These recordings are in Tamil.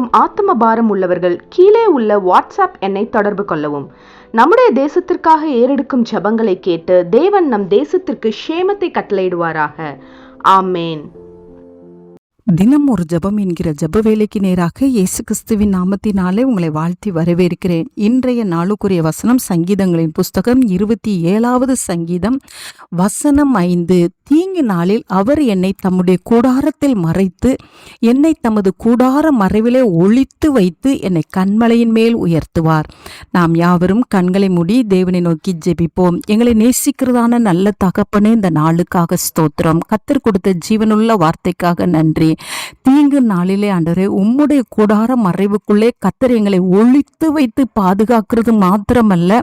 ஆத்ம பாரம் உள்ளவர்கள் கீழே உள்ள வாட்ஸ்அப் எண்ணை தொடர்பு கொள்ளவும். நம்முடைய தேசத்திற்காக ஏறெடுக்கும் ஜெபங்களை கேட்டு தேவன் நம் தேசத்திற்கு ஷேமத்தை கட்டளையிடுவாராக. ஆமேன். தினம் ஒரு ஜெபம் என்கிற ஜப வேலைக்கு நேராக இயேசு கிறிஸ்துவின் நாமத்தினாலே உங்களை வாழ்த்தி வரவேற்கிறேன். இன்றைய நாளுக்குரிய வசனம் சங்கீதங்களின் புஸ்தகம் இருபத்தி ஏழாவது சங்கீதம் வசனம் ஐந்து தீங்கு நாளில் அவர் என்னை தம்முடைய கூடாரத்தில் மறைத்து என்னை தமது கூடார மறைவிலே ஒழித்து வைத்து என்னை கண்மலையின் மேல் உயர்த்துவார். நாம் யாவரும் கண்களை மூடி தேவனை நோக்கி ஜெபிப்போம். எங்களை நேசிக்கிறதான நல்ல தகப்பனே இந்த நாளுக்காக ஸ்தோத்திரம். கத்தர் கொடுத்த ஜீவனுள்ள வார்த்தைக்காக நன்றி. தீங்கு நாளிலே ஆண்டவரே உம்முடைய கூடார மறைவுக்குள்ளே கத்தர் எங்களை ஒழித்து வைத்து பாதுகாக்கிறது மாத்திரமல்ல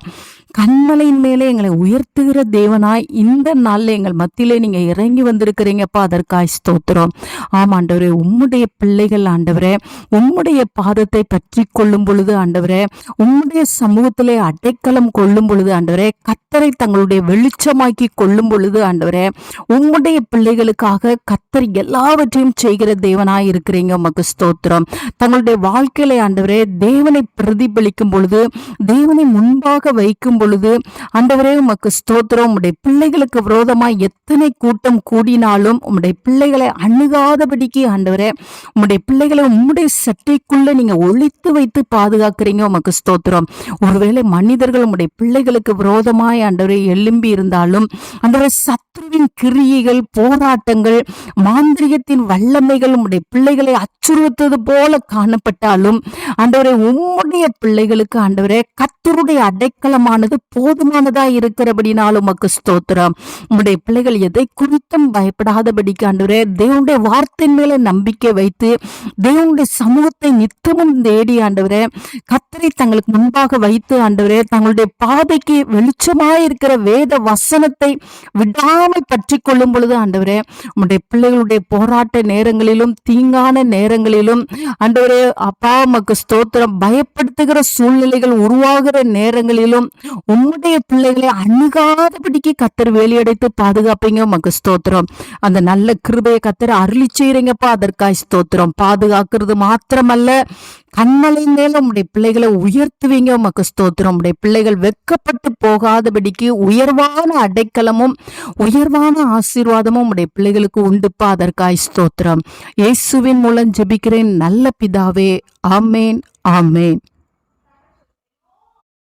கண்மலையின் மேலே எங்களை உயர்த்துகிற தேவனாய் இந்த நாளில் எங்கள் மத்தியிலே நீங்க இறங்கி வந்திருக்கிறீங்கப்பா. அதற்காய் ஸ்தோத்திரம். ஆம் ஆண்டவரே உம்முடைய பிள்ளைகள் ஆண்டவரே உம்முடைய பாதத்தை பற்றி கொள்ளும் பொழுது ஆண்டவரே உம்முடைய சமூகத்திலே அடைக்கலம் கொள்ளும் பொழுது ஆண்டவரே கத்தரை தங்களுடைய வெளிச்சமாக்கி கொள்ளும் பொழுது ஆண்டவரே உம்முடைய பிள்ளைகளுக்காக கத்தர் எல்லாவற்றையும் செய்கிற தேவனாய் இருக்கிறீங்க. உமக்கு ஸ்தோத்திரம். தங்களுடைய வாழ்க்கையில ஆண்டவரே தேவனை பிரதிபலிக்கும் பொழுது தேவனை முன்பாக வைக்கும் பொழுது ஆண்டவரே உமக்கு ஸ்தோத்திரம். உம்முடைய பிள்ளைகளுக்கு விரோதமாய் எத்தனை கூட்டம் கூடினாலும் உம்முடைய பிள்ளைகளை அணுகாதபடிக்கு ஆண்டவரே உம்முடைய பிள்ளைகளை உம்முடைய சட்டைக்குள்ள நீங்க ஒழித்து வைத்து பாதுகாக்கிறீங்க. உமக்கு ஸ்தோத்திரம். ஒருவேளை மனிதர்கள் உம்முடைய பிள்ளைகளுக்கு விரோதமாய் ஆண்டவரே எழும்பி இருந்தாலும் ஆண்டவரே சத்ருவின் கிரியைகள் போராட்டங்கள் மாந்திரிகத்தின் வல்லமைகள் உம்முடைய பிள்ளைகளை அச்சுறுத்தது போல காணப்பட்டாலும் ஆண்டவரே உம்முடைய பிள்ளைகளுக்கு ஆண்டவரே கத்தருடைய அடைக்கலமான அடைக்கலமானது போதுமானதா இருக்கிறபடினாலும் உமக்கு ஸ்தோத்திரம். உம்முடைய பிள்ளைகள் எதை குறித்தும் பயப்படாதபடிக்கு ஆண்டவரே தேவனுடைய வார்த்தையின் மேல நம்பிக்கை வைத்து தேவனுடைய சமூகத்தை நித்தமும் தேடி ஆண்டவரே கத்தரை தங்களுக்கு முன்பாக வைத்து ஆண்டவரே தங்களுடைய பாதைக்கு வெளிச்சமாய் இருக்கிற வேத வசனத்தை விடாமல் பற்றி கொள்ளும் பொழுது ஆண்டவரே உம்முடைய பிள்ளைகளுடைய போராட்ட நேரங்களிலும் தீங்கான நேரங்களிலும் ஆண்டவரே அப்பா உமக்கு ஸ்தோத்திரம். பயப்படுத்துகிற சூழ்நிலைகள் உருவாகிற நேரங்களிலும் உம்முடைய பிள்ளைகளை அணுகாதபடிக்கு கத்தர் வேலையடைத்து பாதுகாப்பீங்க. உமக்கு ஸ்தோத்திரம். அந்த நல்ல கிருபையை கத்தர் அருளி செய்யறீங்கப்பா அதற்காய் ஸ்தோத்திரம். பாதுகாக்கிறது மாத்திரமல்ல. கண்மலை மேல உம்முடைய பிள்ளைகளை உயர்த்துவீங்க. உமக்கு ஸ்தோத்திரம். உடைய பிள்ளைகள் வெக்கப்பட்டு போகாதபடிக்கு உயர்வான அடைக்கலமும் உயர்வான ஆசீர்வாதமும் உம்முடைய பிள்ளைகளுக்கு உண்டுப்பா. அதற்காய் ஸ்தோத்திரம். இயேசுவின் மூலம் ஜெபிக்கிறேன். நல்ல பிதாவே. ஆமேன். ஆமேன்.